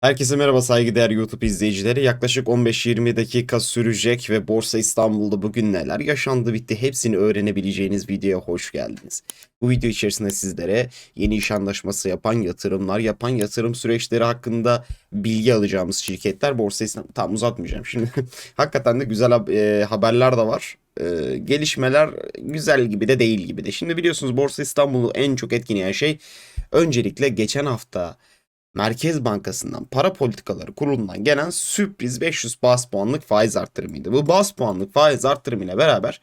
Herkese merhaba saygıdeğer YouTube izleyicileri. Yaklaşık 15-20 dakika sürecek ve Borsa İstanbul'da bugün neler yaşandı bitti hepsini öğrenebileceğiniz videoya hoş geldiniz. Bu video içerisinde sizlere yeni iş anlaşması yapan yatırımlar, yapan yatırım süreçleri hakkında bilgi alacağımız şirketler Borsa İstanbul... Tamam uzatmayacağım şimdi. Hakikaten de güzel e, haberler de var. E, gelişmeler güzel gibi de değil gibi de. Şimdi biliyorsunuz Borsa İstanbul'u en çok etkileyen şey öncelikle geçen hafta Merkez Bankası'ndan para politikaları kurulundan gelen sürpriz 500 bas puanlık faiz arttırımıydı. Bu bas puanlık faiz arttırımıyla beraber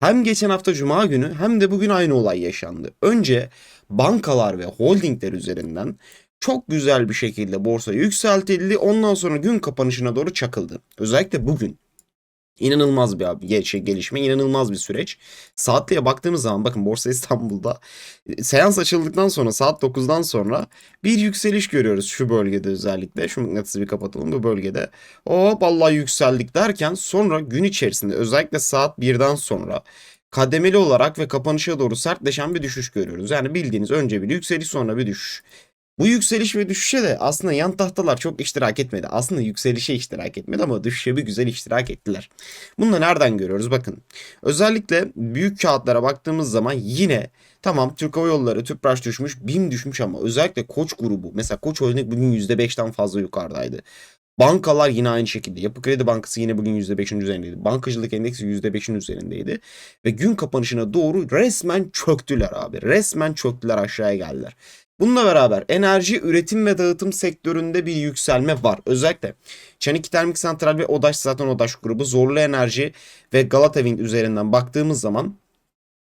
hem geçen hafta cuma günü hem de bugün aynı olay yaşandı. Önce bankalar ve holdingler üzerinden çok güzel bir şekilde borsa yükseltildi. Ondan sonra gün kapanışına doğru çakıldı. Özellikle bugün. İnanılmaz bir abi şey gelişme, inanılmaz bir süreç. Saatliğe baktığımız zaman bakın Borsa İstanbul'da e, seans açıldıktan sonra saat 9'dan sonra bir yükseliş görüyoruz şu bölgede özellikle. Şu mıknatısı bir kapatalım bu bölgede. Hop Allah yükseldik derken sonra gün içerisinde özellikle saat 1'den sonra kademeli olarak ve kapanışa doğru sertleşen bir düşüş görüyoruz. Yani bildiğiniz önce bir yükseliş sonra bir düşüş. Bu yükseliş ve düşüşe de aslında yan tahtalar çok iştirak etmedi. Aslında yükselişe iştirak etmedi ama düşüşe bir güzel iştirak ettiler. Bunu da nereden görüyoruz? Bakın. Özellikle büyük kağıtlara baktığımız zaman yine tamam Türk Hava Yolları, Tüpraş düşmüş, BİM düşmüş ama özellikle Koç grubu mesela Koç Holding bugün %5'ten fazla yukarıdaydı. Bankalar yine aynı şekilde. Yapı Kredi Bankası yine bugün %5'in üzerindeydi. Bankacılık endeksi %5'in üzerindeydi. Ve gün kapanışına doğru resmen çöktüler abi. Resmen çöktüler aşağıya geldiler. Bununla beraber enerji üretim ve dağıtım sektöründe bir yükselme var. Özellikle Çaniki Termik Santral ve Odaş zaten Odaş grubu Zorlu Enerji ve Galata Wind üzerinden baktığımız zaman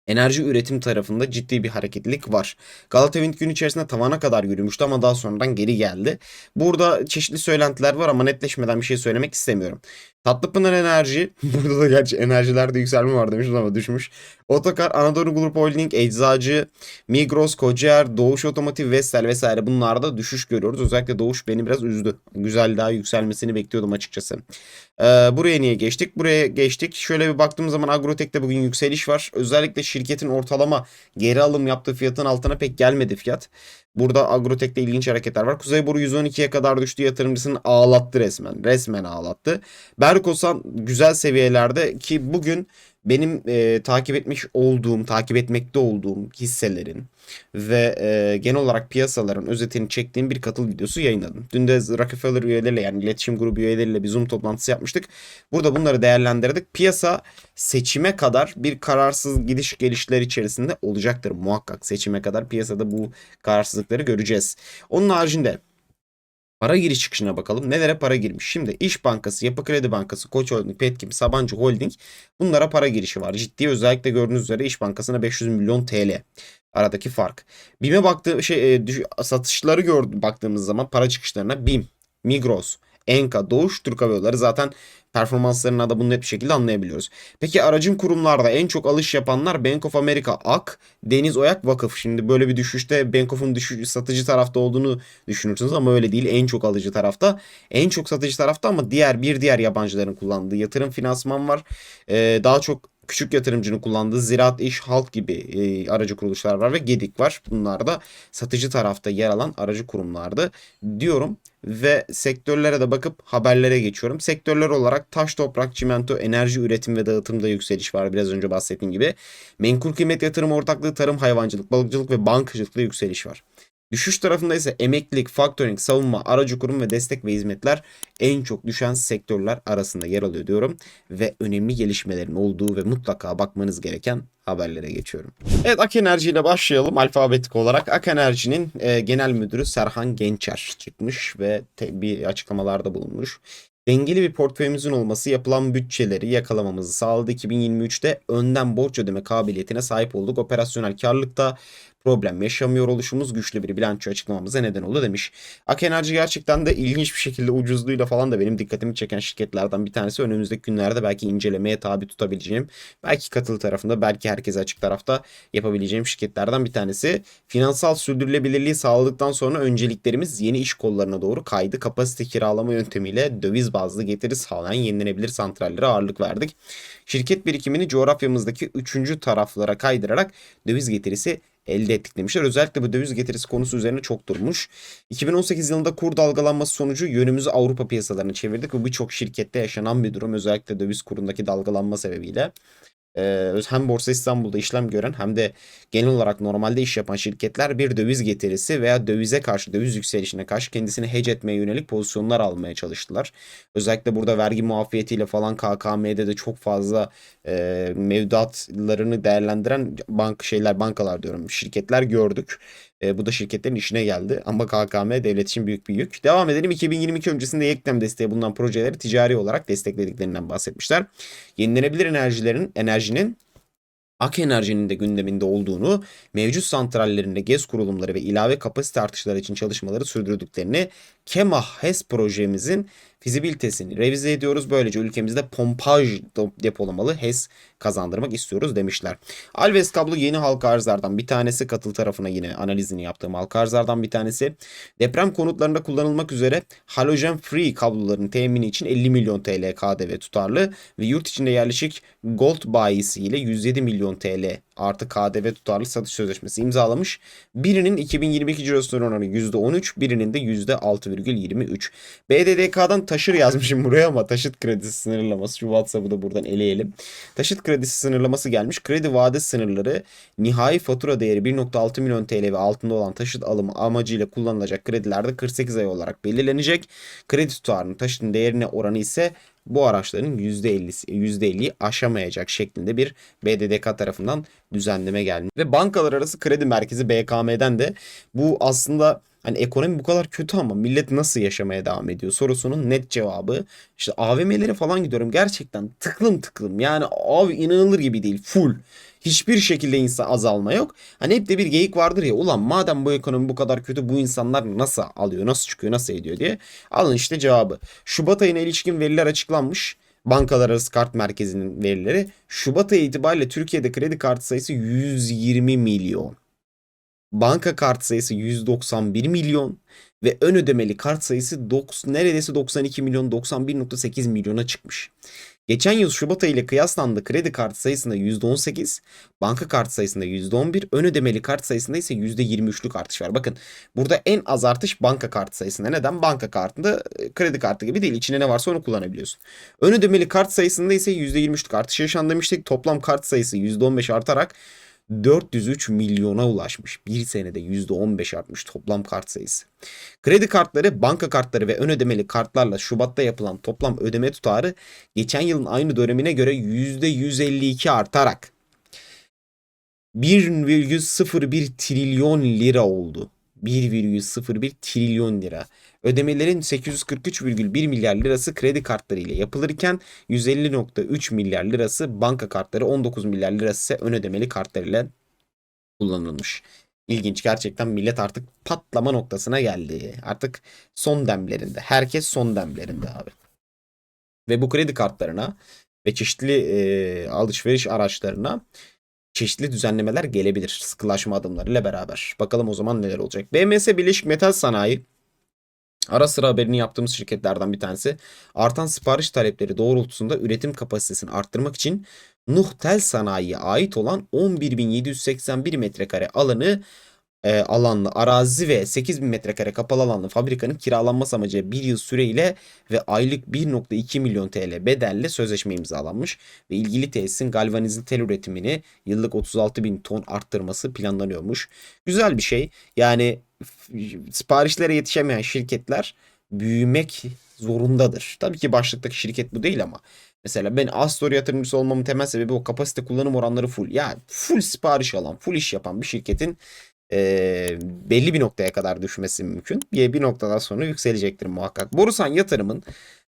enerji üretim tarafında ciddi bir hareketlilik var. Galata Wind gün içerisinde tavana kadar yürümüştü ama daha sonradan geri geldi. Burada çeşitli söylentiler var ama netleşmeden bir şey söylemek istemiyorum. Tatlıpınar Enerji, burada da gerçi enerjilerde yükselme var demiştim ama düşmüş. Otokar, Anadolu Group Holding, Eczacı, Migros, Kocaer, Doğuş Otomotiv, Vestel vesaire bunlarda düşüş görüyoruz. Özellikle Doğuş beni biraz üzdü. Güzel daha yükselmesini bekliyordum açıkçası. Ee, buraya niye geçtik? Buraya geçtik. Şöyle bir baktığım zaman Agrotek'te bugün yükseliş var. Özellikle şirketin ortalama geri alım yaptığı fiyatın altına pek gelmedi fiyat. Burada Agrotek'te ilginç hareketler var. Kuzey Boru 112'ye kadar düştü yatırımcısını ağlattı resmen. Resmen ağlattı. Berkosan güzel seviyelerde ki bugün benim e, takip etmiş olduğum, takip etmekte olduğum hisselerin ve e, genel olarak piyasaların özetini çektiğim bir katıl videosu yayınladım. Dün de Rockefeller üyeleriyle yani iletişim grubu üyeleriyle bir Zoom toplantısı yapmıştık. Burada bunları değerlendirdik. Piyasa seçime kadar bir kararsız gidiş gelişler içerisinde olacaktır muhakkak. Seçime kadar piyasada bu kararsızlıkları göreceğiz. Onun haricinde Para giriş çıkışına bakalım. Nelere para girmiş? Şimdi İş Bankası, Yapı Kredi Bankası, Koç Holding, Petkim, Sabancı Holding bunlara para girişi var. Ciddi özellikle gördüğünüz üzere İş Bankası'na 500 milyon TL. Aradaki fark. BİM'e baktığı şey e, satışları gördü baktığımız zaman para çıkışlarına BİM, Migros, Enka, Doğuş, Türk Hava Yolları zaten performanslarına da bunu net bir şekilde anlayabiliyoruz. Peki aracın kurumlarda en çok alış yapanlar Bank of America, AK, Deniz Oyak, Vakıf. Şimdi böyle bir düşüşte Bank of'un düşüş, satıcı tarafta olduğunu düşünürsünüz ama öyle değil. En çok alıcı tarafta. En çok satıcı tarafta ama diğer bir diğer yabancıların kullandığı yatırım finansman var. Ee, daha çok küçük yatırımcının kullandığı Ziraat İş Halk gibi e, aracı kuruluşlar var ve Gedik var. Bunlar da satıcı tarafta yer alan aracı kurumlardı diyorum ve sektörlere de bakıp haberlere geçiyorum. Sektörler olarak taş, toprak, çimento, enerji üretim ve dağıtımda yükseliş var biraz önce bahsettiğim gibi. Menkul kıymet yatırım ortaklığı, tarım, hayvancılık, balıkçılık ve bankacılıkta yükseliş var. Düşüş tarafında ise emeklilik, faktörink, savunma, aracı kurum ve destek ve hizmetler en çok düşen sektörler arasında yer alıyor diyorum. Ve önemli gelişmelerin olduğu ve mutlaka bakmanız gereken haberlere geçiyorum. Evet Ak Enerji ile başlayalım alfabetik olarak. Ak Enerji'nin e, genel müdürü Serhan Gençer çıkmış ve te- bir açıklamalarda bulunmuş. Dengeli bir portföyümüzün olması yapılan bütçeleri yakalamamızı sağladı. 2023'te önden borç ödeme kabiliyetine sahip olduk. Operasyonel karlılıkta problem yaşamıyor oluşumuz güçlü bir bilanço açıklamamıza neden oldu demiş. Ak Enerji gerçekten de ilginç bir şekilde ucuzluğuyla falan da benim dikkatimi çeken şirketlerden bir tanesi. Önümüzdeki günlerde belki incelemeye tabi tutabileceğim, belki katılı tarafında, belki herkese açık tarafta yapabileceğim şirketlerden bir tanesi. Finansal sürdürülebilirliği sağladıktan sonra önceliklerimiz yeni iş kollarına doğru kaydı. Kapasite kiralama yöntemiyle döviz bazlı getiri sağlayan yenilenebilir santrallere ağırlık verdik. Şirket birikimini coğrafyamızdaki üçüncü taraflara kaydırarak döviz getirisi elde ettik demişler. Özellikle bu döviz getirisi konusu üzerine çok durmuş. 2018 yılında kur dalgalanması sonucu yönümüzü Avrupa piyasalarına çevirdik. Bu birçok şirkette yaşanan bir durum. Özellikle döviz kurundaki dalgalanma sebebiyle. Ee, hem Borsa İstanbul'da işlem gören hem de genel olarak normalde iş yapan şirketler bir döviz getirisi veya dövize karşı, döviz yükselişine karşı kendisini hedge etmeye yönelik pozisyonlar almaya çalıştılar. Özellikle burada vergi muafiyetiyle falan KKM'de de çok fazla e, mevduatlarını değerlendiren bank şeyler, bankalar diyorum, şirketler gördük. E, bu da şirketlerin işine geldi. Ama KKM devlet için büyük bir yük. Devam edelim. 2022 öncesinde yeklem desteği bulunan projeleri ticari olarak desteklediklerinden bahsetmişler. Yenilenebilir enerjilerin enerjinin Ak Enerji'nin de gündeminde olduğunu, mevcut santrallerinde GES kurulumları ve ilave kapasite artışları için çalışmaları sürdürdüklerini, KEMAH HES projemizin fizibilitesini revize ediyoruz. Böylece ülkemizde pompaj depolamalı HES kazandırmak istiyoruz demişler. Alves kablo yeni halka arzlardan bir tanesi. Katıl tarafına yine analizini yaptığım halka arzlardan bir tanesi. Deprem konutlarında kullanılmak üzere halojen free kabloların temini için 50 milyon TL KDV tutarlı ve yurt içinde yerleşik gold bayisiyle 107 milyon TL artı KDV tutarlı satış sözleşmesi imzalamış. Birinin 2022 cirosunun oranı %13, birinin de %6,23. BDDK'dan taşır yazmışım buraya ama taşıt kredisi sınırlaması. Şu WhatsApp'ı da buradan eleyelim. Taşıt kredisi sınırlaması gelmiş. Kredi vade sınırları nihai fatura değeri 1.6 milyon TL ve altında olan taşıt alımı amacıyla kullanılacak kredilerde 48 ay olarak belirlenecek. Kredi tutarının taşıtın değerine oranı ise bu araçların %50'si %50'yi aşamayacak şeklinde bir BDDK tarafından düzenleme gelmiş. Ve bankalar arası kredi merkezi BKM'den de bu aslında hani ekonomi bu kadar kötü ama millet nasıl yaşamaya devam ediyor sorusunun net cevabı işte AVM'lere falan gidiyorum gerçekten tıklım tıklım yani abi inanılır gibi değil full. Hiçbir şekilde insan azalma yok. Hani hep de bir geyik vardır ya ulan madem bu ekonomi bu kadar kötü bu insanlar nasıl alıyor, nasıl çıkıyor, nasıl ediyor diye. Alın işte cevabı. Şubat ayına ilişkin veriler açıklanmış. Bankalar arası kart merkezinin verileri. Şubat ayı itibariyle Türkiye'de kredi kartı sayısı 120 milyon. Banka kart sayısı 191 milyon ve ön ödemeli kart sayısı 9, neredeyse 92 milyon 91.8 milyona çıkmış. Geçen yıl Şubat ayı ile kıyaslandı kredi kartı sayısında %18, banka kart sayısında %11, ön ödemeli kart sayısında ise %23'lük artış var. Bakın burada en az artış banka kartı sayısında. Neden? Banka kartında e, kredi kartı gibi değil. İçine ne varsa onu kullanabiliyorsun. Ön ödemeli kart sayısında ise %23'lük artış yaşandı demiştik. Toplam kart sayısı %15 artarak 403 milyona ulaşmış. Bir senede %15 artmış toplam kart sayısı. Kredi kartları, banka kartları ve ön ödemeli kartlarla Şubat'ta yapılan toplam ödeme tutarı geçen yılın aynı dönemine göre %152 artarak 1,01 trilyon lira oldu. 1,01 trilyon lira. Ödemelerin 843,1 milyar lirası kredi kartları ile yapılırken 150,3 milyar lirası banka kartları 19 milyar lirası ise ön ödemeli kartlarıyla kullanılmış. İlginç gerçekten millet artık patlama noktasına geldi. Artık son demlerinde. Herkes son demlerinde abi. Ve bu kredi kartlarına ve çeşitli e, alışveriş araçlarına çeşitli düzenlemeler gelebilir. Sıkılaşma adımlarıyla beraber. Bakalım o zaman neler olacak. BMS Birleşik Metal Sanayi Ara sıra haberini yaptığımız şirketlerden bir tanesi artan sipariş talepleri doğrultusunda üretim kapasitesini arttırmak için Nuhtel Sanayi'ye ait olan 11.781 metrekare alanı e, alanlı arazi ve 8000 metrekare kapalı alanlı fabrikanın kiralanması amacı bir yıl süreyle ve aylık 1.2 milyon TL bedelle sözleşme imzalanmış ve ilgili tesisin galvanizli tel üretimini yıllık 36 bin ton arttırması planlanıyormuş. Güzel bir şey. Yani siparişlere yetişemeyen şirketler büyümek zorundadır. Tabii ki başlıktaki şirket bu değil ama Mesela ben Astor yatırımcısı olmamın temel sebebi o kapasite kullanım oranları full. Yani full sipariş alan, full iş yapan bir şirketin e, belli bir noktaya kadar düşmesi mümkün. Bir, bir noktadan sonra yükselecektir muhakkak. Borusan Yatırım'ın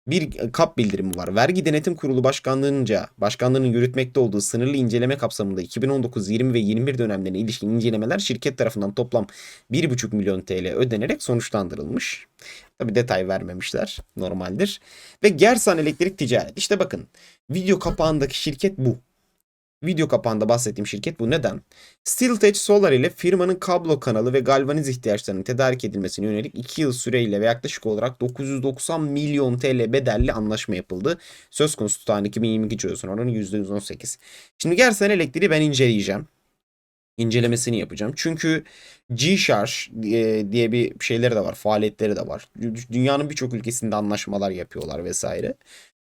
bir kap bildirimi var. Vergi Denetim Kurulu Başkanlığı'nca başkanlığının yürütmekte olduğu sınırlı inceleme kapsamında 2019, 20 ve 21 dönemlerine ilişkin incelemeler şirket tarafından toplam 1,5 milyon TL ödenerek sonuçlandırılmış. Tabi detay vermemişler. Normaldir. Ve Gersan Elektrik Ticaret. İşte bakın video kapağındaki şirket bu. Video kapağında bahsettiğim şirket bu. Neden? SteelTech Solar ile firmanın kablo kanalı ve galvaniz ihtiyaçlarının tedarik edilmesine yönelik 2 yıl süreyle ve yaklaşık olarak 990 milyon TL bedelli anlaşma yapıldı. Söz konusu tutan 2022 cirosunun oranı %118. Şimdi Gersen Elektriği ben inceleyeceğim. incelemesini yapacağım. Çünkü G-Charge e, diye bir şeyleri de var, faaliyetleri de var. Dünyanın birçok ülkesinde anlaşmalar yapıyorlar vesaire.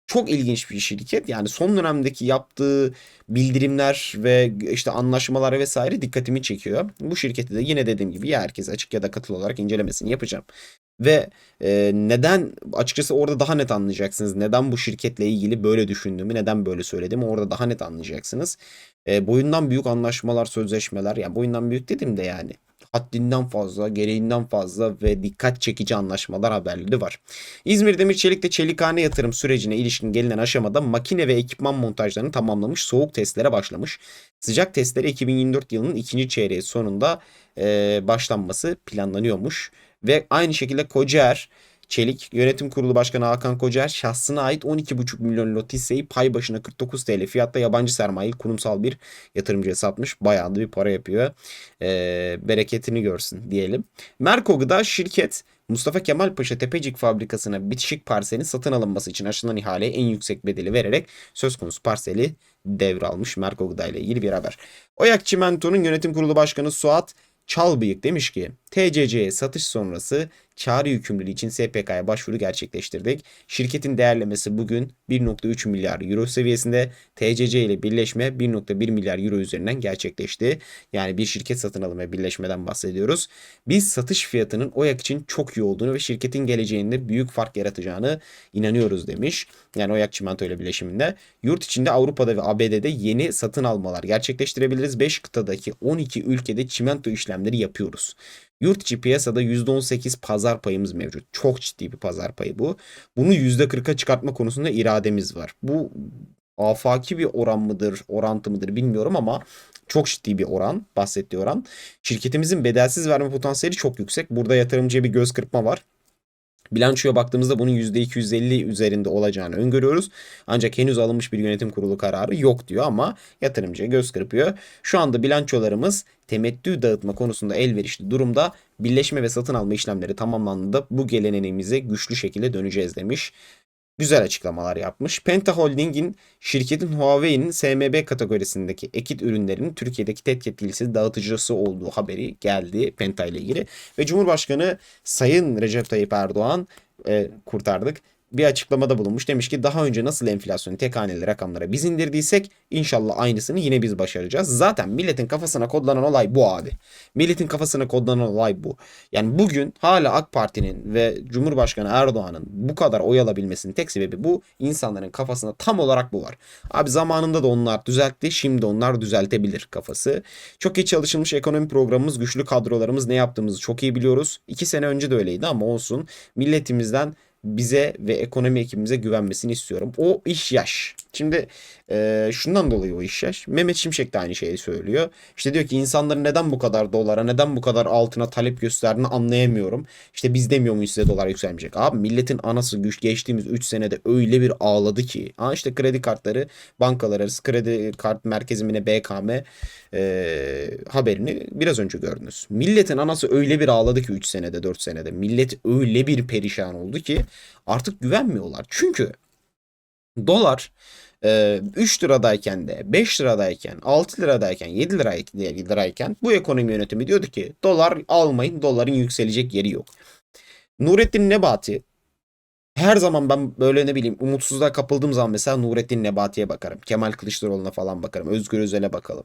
Çok ilginç bir şirket. Yani son dönemdeki yaptığı bildirimler ve işte anlaşmalar vesaire dikkatimi çekiyor. Bu şirketi de yine dediğim gibi ya herkes açık ya da katıl olarak incelemesini yapacağım. Ve e, neden açıkçası orada daha net anlayacaksınız. Neden bu şirketle ilgili böyle düşündüğümü, neden böyle söylediğimi orada daha net anlayacaksınız. E, boyundan büyük anlaşmalar, sözleşmeler yani boyundan büyük dedim de yani haddinden fazla, gereğinden fazla ve dikkat çekici anlaşmalar haberleri var. İzmir Demir Çelik'te çelikhane yatırım sürecine ilişkin gelinen aşamada makine ve ekipman montajlarını tamamlamış, soğuk testlere başlamış. Sıcak testlere 2024 yılının ikinci çeyreği sonunda e, başlanması planlanıyormuş. Ve aynı şekilde Kocaer Çelik Yönetim Kurulu Başkanı Hakan Kocaer şahsına ait 12,5 milyon lot hisseyi pay başına 49 TL fiyatta yabancı sermayeli kurumsal bir yatırımcıya satmış. Bayağı da bir para yapıyor. Ee, bereketini görsün diyelim. Merko Gıda şirket Mustafa Kemal Paşa Tepecik fabrikasına bitişik parselin satın alınması için açılan ihaleye en yüksek bedeli vererek söz konusu parseli devralmış Merko Gıda ile ilgili bir haber. Oyak Çimento'nun yönetim kurulu başkanı Suat Çalbıyık demiş ki TCC'ye satış sonrası çağrı yükümlülüğü için SPK'ya başvuru gerçekleştirdik. Şirketin değerlemesi bugün 1.3 milyar euro seviyesinde. TCC ile birleşme 1.1 milyar euro üzerinden gerçekleşti. Yani bir şirket satın alımı ve birleşmeden bahsediyoruz. Biz satış fiyatının OYAK için çok iyi olduğunu ve şirketin geleceğinde büyük fark yaratacağını inanıyoruz demiş. Yani OYAK Çimento ile birleşiminde. Yurt içinde Avrupa'da ve ABD'de yeni satın almalar gerçekleştirebiliriz. 5 kıtadaki 12 ülkede çimento işlemleri yapıyoruz. Yurt içi piyasada %18 pazar payımız mevcut. Çok ciddi bir pazar payı bu. Bunu %40'a çıkartma konusunda irademiz var. Bu afaki bir oran mıdır, orantı mıdır bilmiyorum ama çok ciddi bir oran, bahsettiği oran. Şirketimizin bedelsiz verme potansiyeli çok yüksek. Burada yatırımcıya bir göz kırpma var. Bilançoya baktığımızda bunun %250 üzerinde olacağını öngörüyoruz. Ancak henüz alınmış bir yönetim kurulu kararı yok diyor ama yatırımcıya göz kırpıyor. Şu anda bilançolarımız temettü dağıtma konusunda elverişli durumda. Birleşme ve satın alma işlemleri tamamlandığında bu geleneğimize güçlü şekilde döneceğiz demiş güzel açıklamalar yapmış. Penta Holding'in şirketin Huawei'nin SMB kategorisindeki ekit ürünlerinin Türkiye'deki tek yetkilisi dağıtıcısı olduğu haberi geldi Penta ile ilgili. Ve Cumhurbaşkanı Sayın Recep Tayyip Erdoğan e, kurtardık bir açıklamada bulunmuş. Demiş ki daha önce nasıl enflasyonu tek haneli rakamlara biz indirdiysek inşallah aynısını yine biz başaracağız. Zaten milletin kafasına kodlanan olay bu abi. Milletin kafasına kodlanan olay bu. Yani bugün hala AK Parti'nin ve Cumhurbaşkanı Erdoğan'ın bu kadar oy alabilmesinin tek sebebi bu. İnsanların kafasında tam olarak bu var. Abi zamanında da onlar düzeltti. Şimdi onlar düzeltebilir kafası. Çok iyi çalışılmış ekonomi programımız, güçlü kadrolarımız ne yaptığımızı çok iyi biliyoruz. İki sene önce de öyleydi ama olsun. Milletimizden bize ve ekonomi ekibimize güvenmesini istiyorum. O iş yaş. Şimdi e, şundan dolayı o iş yaş. Mehmet Şimşek de aynı şeyi söylüyor. İşte diyor ki insanların neden bu kadar dolara, neden bu kadar altına talep gösterdiğini anlayamıyorum. İşte biz demiyor muyuz size dolar yükselmeyecek. Abi milletin anası güç geçtiğimiz 3 senede öyle bir ağladı ki. Ha işte kredi kartları, bankalar arası kredi kart merkezimine BKM e, haberini biraz önce gördünüz. Milletin anası öyle bir ağladı ki 3 senede 4 senede. Millet öyle bir perişan oldu ki artık güvenmiyorlar. Çünkü dolar 3 liradayken de 5 liradayken 6 liradayken 7 lirayken bu ekonomi yönetimi diyordu ki dolar almayın doların yükselecek yeri yok. Nurettin Nebati her zaman ben böyle ne bileyim umutsuzluğa kapıldığım zaman mesela Nurettin Nebati'ye bakarım. Kemal Kılıçdaroğlu'na falan bakarım. Özgür Özel'e bakalım.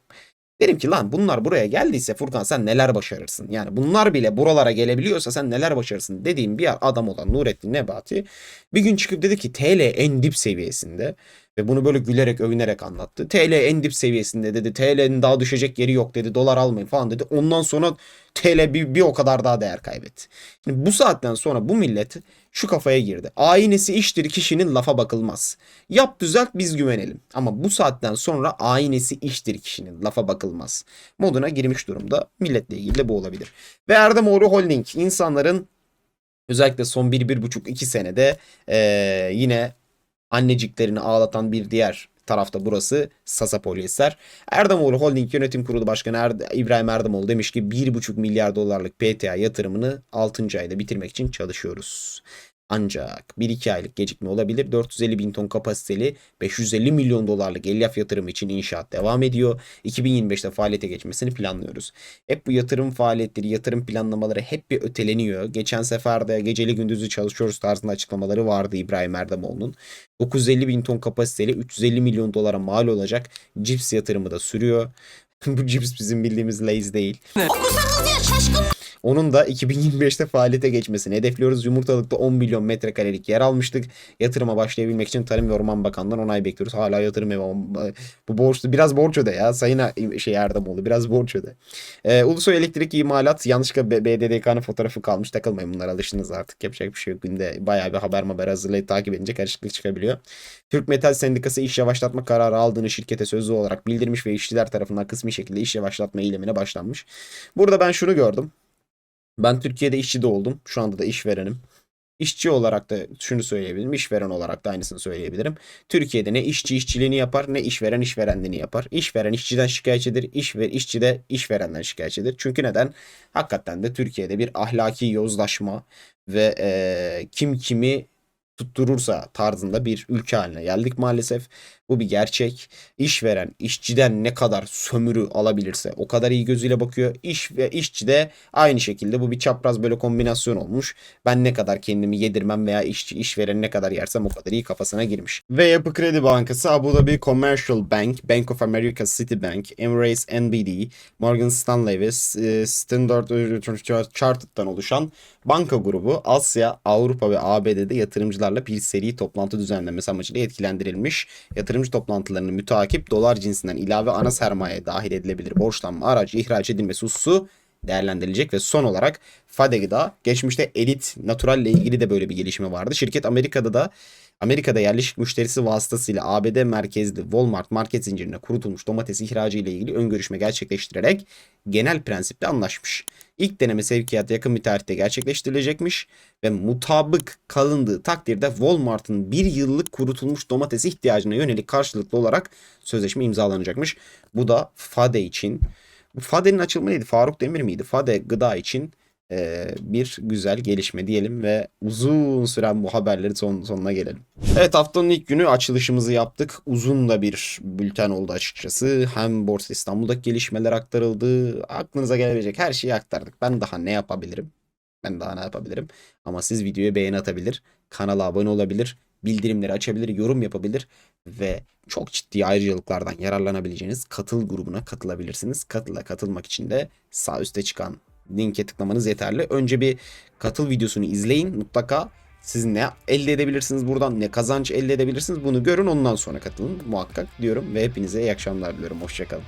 Derim ki lan bunlar buraya geldiyse Furkan sen neler başarırsın? Yani bunlar bile buralara gelebiliyorsa sen neler başarırsın dediğim bir adam olan Nurettin Nebati bir gün çıkıp dedi ki TL en dip seviyesinde ve bunu böyle gülerek övünerek anlattı. TL en dip seviyesinde dedi. TL'nin daha düşecek yeri yok dedi. Dolar almayın falan dedi. Ondan sonra TL bir, bir o kadar daha değer kaybetti. Şimdi bu saatten sonra bu millet şu kafaya girdi. Aynesi iştir kişinin lafa bakılmaz. Yap düzelt biz güvenelim. Ama bu saatten sonra aynesi iştir kişinin lafa bakılmaz. Moduna girmiş durumda. Milletle ilgili de bu olabilir. Ve Erdemoğlu Holding insanların özellikle son 1-1,5-2 senede ee, yine anneciklerini ağlatan bir diğer tarafta burası Sasa Polyester. Erdemoğlu Holding Yönetim Kurulu Başkanı er İbrahim Erdemoğlu demiş ki 1,5 milyar dolarlık PTA yatırımını 6. ayda bitirmek için çalışıyoruz. Ancak 1-2 aylık gecikme olabilir. 450 bin ton kapasiteli 550 milyon dolarlık elyaf yatırımı için inşaat devam ediyor. 2025'te faaliyete geçmesini planlıyoruz. Hep bu yatırım faaliyetleri, yatırım planlamaları hep bir öteleniyor. Geçen sefer de geceli gündüzü çalışıyoruz tarzında açıklamaları vardı İbrahim Erdemoğlu'nun. 950 bin ton kapasiteli 350 milyon dolara mal olacak cips yatırımı da sürüyor. bu cips bizim bildiğimiz Lay's değil. Onun da 2025'te faaliyete geçmesini hedefliyoruz. Yumurtalıkta 10 milyon metrekarelik yer almıştık. Yatırıma başlayabilmek için Tarım ve Orman Bakanlığı'ndan onay bekliyoruz. Hala yatırım evi. Bu borçlu. Biraz borç öde ya. Sayın şey Erdemoğlu. Biraz borç öde. Ee, Ulusoy Elektrik İmalat. Yanlışlıkla BDDK'nın fotoğrafı kalmış. Takılmayın bunlara alıştınız artık. Yapacak bir şey yok. Günde bayağı bir haber haber hazırlayıp takip edince karışıklık çıkabiliyor. Türk Metal Sendikası iş yavaşlatma kararı aldığını şirkete sözlü olarak bildirmiş ve işçiler tarafından kısmi şekilde iş yavaşlatma eylemine başlanmış. Burada ben şunu gördüm. Ben Türkiye'de işçi de oldum. Şu anda da işverenim. İşçi olarak da şunu söyleyebilirim. işveren olarak da aynısını söyleyebilirim. Türkiye'de ne işçi işçiliğini yapar ne işveren işverenliğini yapar. İşveren işçiden şikayetçidir. İş ve işçi de işverenden şikayetçidir. Çünkü neden? Hakikaten de Türkiye'de bir ahlaki yozlaşma ve eee, kim kimi tutturursa tarzında bir ülke haline geldik maalesef. Bu bir gerçek. İşveren işçiden ne kadar sömürü alabilirse o kadar iyi gözüyle bakıyor. İş ve işçi de aynı şekilde bu bir çapraz böyle kombinasyon olmuş. Ben ne kadar kendimi yedirmem veya işçi işveren ne kadar yersem o kadar iyi kafasına girmiş. Ve Yapı Kredi Bankası, Abu Dhabi Commercial Bank, Bank of America Citibank, Emirates NBD, Morgan Stanley ve e, Standard Chartered'dan oluşan banka grubu Asya, Avrupa ve ABD'de yatırımcılarla bir seri toplantı düzenlemesi amacıyla yetkilendirilmiş. Yatırımcı toplantılarını mütakip dolar cinsinden ilave ana sermaye dahil edilebilir borçlanma aracı ihraç edilmesi hususu değerlendirilecek ve son olarak Fadeg'da geçmişte Elit Natural ile ilgili de böyle bir gelişme vardı. Şirket Amerika'da da Amerika'da yerleşik müşterisi vasıtasıyla ABD merkezli Walmart market zincirine kurutulmuş domates ihracı ile ilgili ön görüşme gerçekleştirerek genel prensiple anlaşmış. İlk deneme sevkiyat yakın bir tarihte gerçekleştirilecekmiş ve mutabık kalındığı takdirde Walmart'ın bir yıllık kurutulmuş domates ihtiyacına yönelik karşılıklı olarak sözleşme imzalanacakmış. Bu da Fade için bu Fade'nin açılımı neydi? Faruk Demir miydi? Fade gıda için e, bir güzel gelişme diyelim ve uzun süren bu haberleri son, sonuna gelelim. Evet haftanın ilk günü açılışımızı yaptık. Uzun da bir bülten oldu açıkçası. Hem Borsa İstanbul'daki gelişmeler aktarıldı. Aklınıza gelebilecek her şeyi aktardık. Ben daha ne yapabilirim? Ben daha ne yapabilirim? Ama siz videoya beğeni atabilir, kanala abone olabilir, bildirimleri açabilir, yorum yapabilir ve çok ciddi ayrıcalıklardan yararlanabileceğiniz katıl grubuna katılabilirsiniz. Katıla katılmak için de sağ üstte çıkan linke tıklamanız yeterli. Önce bir katıl videosunu izleyin mutlaka. Siz ne elde edebilirsiniz buradan, ne kazanç elde edebilirsiniz bunu görün ondan sonra katılın muhakkak diyorum ve hepinize iyi akşamlar diliyorum. Hoşçakalın.